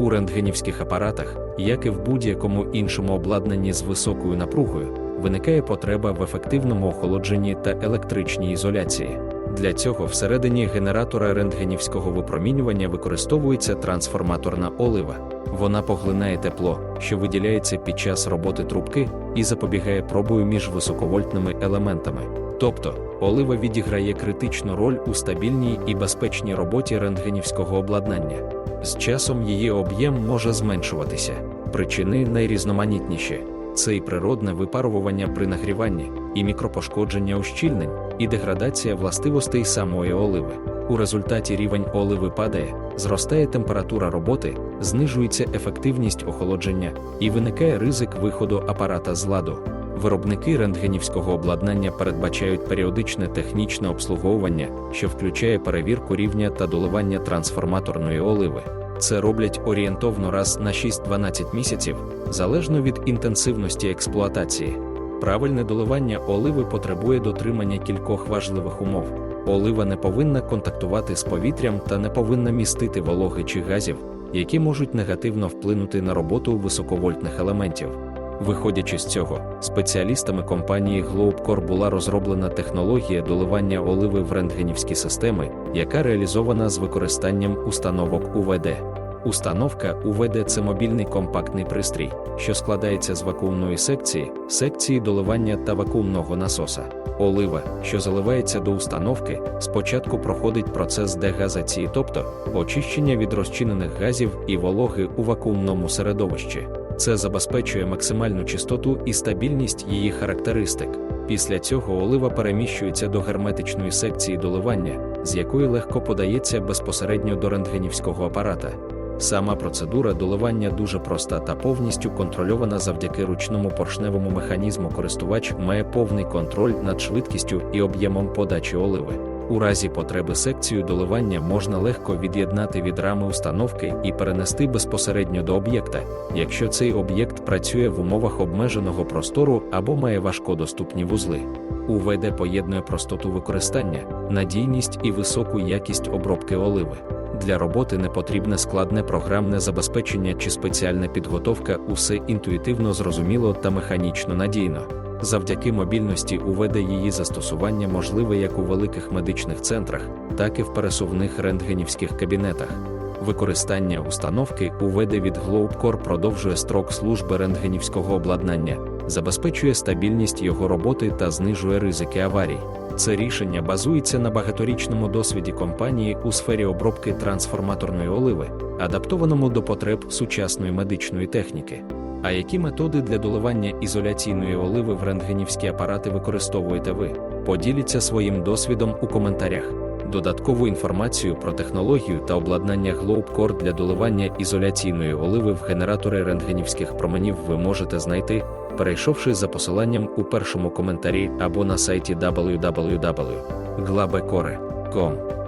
У рентгенівських апаратах, як і в будь-якому іншому обладнанні з високою напругою, виникає потреба в ефективному охолодженні та електричній ізоляції. Для цього всередині генератора рентгенівського випромінювання використовується трансформаторна олива. Вона поглинає тепло, що виділяється під час роботи трубки, і запобігає пробою між високовольтними елементами. Тобто, олива відіграє критичну роль у стабільній і безпечній роботі рентгенівського обладнання. З часом її об'єм може зменшуватися. Причини найрізноманітніші це і природне випарування при нагріванні, і мікропошкодження ущільнень, і деградація властивостей самої оливи. У результаті рівень оливи падає, зростає температура роботи, знижується ефективність охолодження і виникає ризик виходу апарата з ладу. Виробники рентгенівського обладнання передбачають періодичне технічне обслуговування, що включає перевірку рівня та доливання трансформаторної оливи. Це роблять орієнтовно раз на 6-12 місяців, залежно від інтенсивності експлуатації. Правильне доливання оливи потребує дотримання кількох важливих умов. Олива не повинна контактувати з повітрям та не повинна містити вологи чи газів, які можуть негативно вплинути на роботу високовольтних елементів. Виходячи з цього, спеціалістами компанії Globcore була розроблена технологія доливання оливи в рентгенівські системи, яка реалізована з використанням установок УВД. Установка УВД це мобільний компактний пристрій, що складається з вакуумної секції, секції доливання та вакуумного насоса. Олива, що заливається до установки, спочатку проходить процес дегазації, тобто очищення від розчинених газів і вологи у вакуумному середовищі. Це забезпечує максимальну чистоту і стабільність її характеристик. Після цього олива переміщується до герметичної секції доливання, з якої легко подається безпосередньо до рентгенівського апарата. Сама процедура доливання дуже проста та повністю контрольована завдяки ручному поршневому механізму. Користувач має повний контроль над швидкістю і об'ємом подачі оливи. У разі потреби секцію доливання можна легко від'єднати від рами установки і перенести безпосередньо до об'єкта, якщо цей об'єкт працює в умовах обмеженого простору або має важкодоступні вузли. УВД поєднує простоту використання, надійність і високу якість обробки оливи. Для роботи не потрібне складне програмне забезпечення чи спеціальна підготовка, усе інтуїтивно зрозуміло та механічно надійно. Завдяки мобільності УВД її застосування можливе як у великих медичних центрах, так і в пересувних рентгенівських кабінетах. Використання установки УВД від Globcore продовжує строк служби рентгенівського обладнання, забезпечує стабільність його роботи та знижує ризики аварій. Це рішення базується на багаторічному досвіді компанії у сфері обробки трансформаторної оливи, адаптованому до потреб сучасної медичної техніки. А які методи для доливання ізоляційної оливи в рентгенівські апарати використовуєте ви? Поділіться своїм досвідом у коментарях. Додаткову інформацію про технологію та обладнання Globcore для доливання ізоляційної оливи в генератори рентгенівських променів ви можете знайти, перейшовши за посиланням у першому коментарі або на сайті www.glabecore.com.